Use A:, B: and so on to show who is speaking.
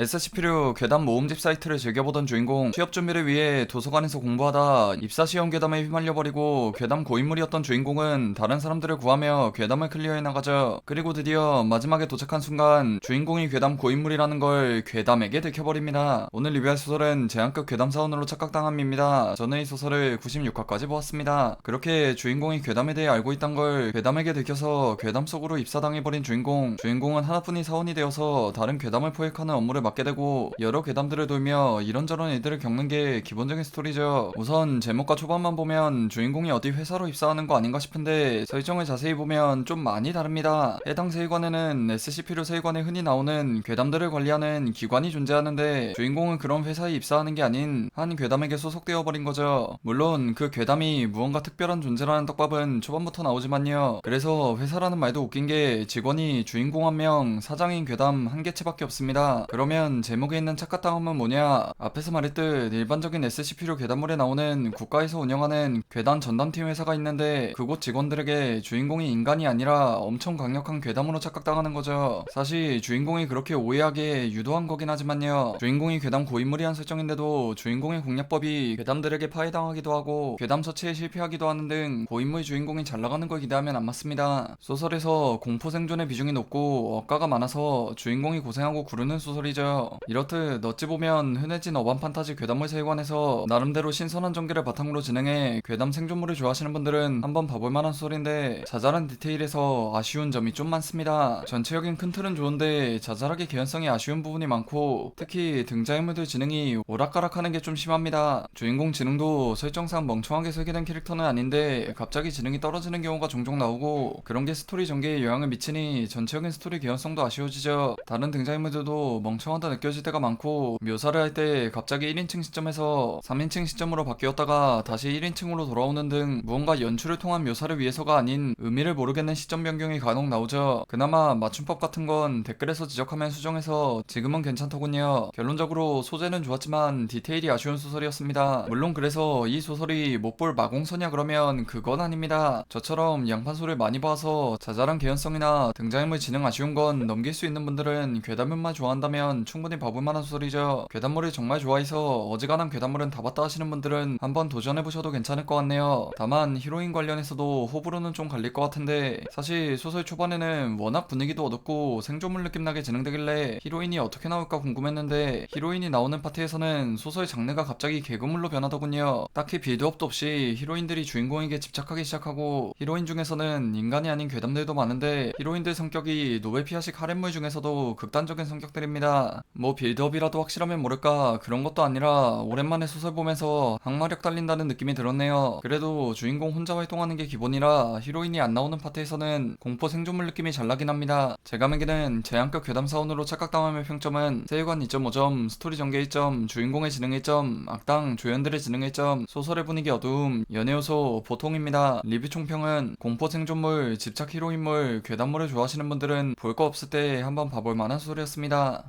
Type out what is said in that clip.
A: SCP류 괴담 모음집 사이트를 즐겨보던 주인공 취업 준비를 위해 도서관에서 공부하다 입사 시험 괴담에 휘말려버리고 괴담 고인물이었던 주인공은 다른 사람들을 구하며 괴담을 클리어해 나가죠. 그리고 드디어 마지막에 도착한 순간 주인공이 괴담 고인물이라는 걸 괴담에게 들켜버립니다. 오늘 리뷰할 소설은 제한급 괴담 사원으로 착각당함입니다. 저는 이 소설을 96화까지 보았습니다. 그렇게 주인공이 괴담에 대해 알고 있단 걸 괴담에게 들켜서 괴담 속으로 입사당해버린 주인공 주인공은 하나뿐인 사원이 되어서 다른 괴담을 포획하는 업무를 맡게 되고 여러 괴담들을 돌며 이런저런 일들을 겪는 게 기본적인 스토리죠. 우선 제목과 초반만 보면 주인공이 어디 회사로 입사하는 거 아닌가 싶은데 설정을 자세히 보면 좀 많이 다릅니다. 해당 세계관에는 SCP류 세계관에 흔히 나오는 괴담들을 관리하는 기관이 존재하는데 주인공은 그런 회사에 입사하는 게 아닌 한 괴담에게 소속되어 버린 거죠. 물론 그 괴담이 무언가 특별한 존재라는 떡밥은 초반부터 나오지만요. 그래서 회사라는 말도 웃긴 게 직원이 주인공 한 명, 사장인 괴담 한 개체밖에 없습니다. 그러면 제목에 있는 착각당함은 뭐냐? 앞에서 말했듯 일반적인 SCP류 괴담물에 나오는 국가에서 운영하는 괴담 전담팀 회사가 있는데 그곳 직원들에게 주인공이 인간이 아니라 엄청 강력한 괴담으로 착각당하는 거죠. 사실 주인공이 그렇게 오해하게 유도한 거긴 하지만요. 주인공이 괴담 고인물이란 설정인데도 주인공의 공략법이 괴담들에게 파해당하기도 하고 괴담 처치에 실패하기도 하는 등 고인물 주인공이 잘 나가는 걸 기대하면 안 맞습니다. 소설에서 공포 생존의 비중이 높고 억가가 많아서 주인공이 고생하고 구르는 소설이죠. 이렇듯 어찌 보면 흔해진 어반 판타지 괴담물 세계관에서 나름대로 신선한 전개를 바탕으로 진행해 괴담 생존물을 좋아하시는 분들은 한번 봐볼 만한 소설인데 자잘한 디테일에서 아쉬운 점이 좀 많습니다. 전체적인 큰 틀은 좋은데 자잘하게 개연성이 아쉬운 부분이 많고 특히 등장인물들 지능이 오락가락하는 게 좀 심합니다. 주인공 지능도 설정상 멍청하게 설계된 캐릭터는 아닌데 갑자기 지능이 떨어지는 경우가 종종 나오고 그런 게 스토리 전개에 영향을 미치니 전체적인 스토리 개연성도 아쉬워지죠. 다른 등장인물들도 멍청 하다 느껴질 때가 많고 묘사를 할 때 갑자기 1인칭 시점에서 3인칭 시점으로 바뀌었다가 다시 1인칭으로 돌아오는 등 무언가 연출을 통한 묘사를 위해서가 아닌 의미를 모르겠는 시점 변경이 간혹 나오죠. 그나마 맞춤법 같은 건 댓글에서 지적하면 수정해서 지금은 괜찮더군요. 결론적으로 소재는 좋았지만 디테일이 아쉬운 소설이었습니다. 물론 그래서 이 소설이 못 볼 마공서냐 그러면 그건 아닙니다. 저처럼 양판소를 많이 봐서 자잘한 개연성이나 등장인물 지능 아쉬운 건 넘길 수 있는 분들은 괴담물만 좋아한다면 충분히 봐볼 만한 소설이죠. 괴담물을 정말 좋아해서 어지간한 괴담물은 다 봤다 하시는 분들은 한번 도전해보셔도 괜찮을 것 같네요. 다만 히로인 관련해서도 호불호는 좀 갈릴 것 같은데 사실 소설 초반에는 워낙 분위기도 어둡고 생존물 느낌 나게 진행되길래 히로인이 어떻게 나올까 궁금했는데 히로인이 나오는 파트에서는 소설 장르가 갑자기 개그물로 변하더군요. 딱히 빌드업도 없이 히로인들이 주인공에게 집착하기 시작하고 히로인 중에서는 인간이 아닌 괴담들도 많은데 히로인들 성격이 노베피아식 하렘물 중에서도 극단적인 성격들입니다. 뭐 빌드업이라도 확실하면 모를까 그런 것도 아니라 오랜만에 소설 보면서 항마력 달린다는 느낌이 들었네요. 그래도 주인공 혼자 활동하는 게 기본이라 히로인이 안 나오는 파트에서는 공포 생존물 느낌이 잘 나긴 합니다. 제감에게는 제한급 괴담 사원으로 착각당함의 평점은 세계관 2.5점, 스토리 전개 1점, 주인공의 지능 1점, 악당 조연들의 지능 1점, 소설의 분위기 어두움, 연애 요소 보통입니다. 리뷰 총평은 공포 생존물, 집착 히로인물, 괴담물을 좋아하시는 분들은 볼 거 없을 때 한번 봐볼 만한 소설이었습니다.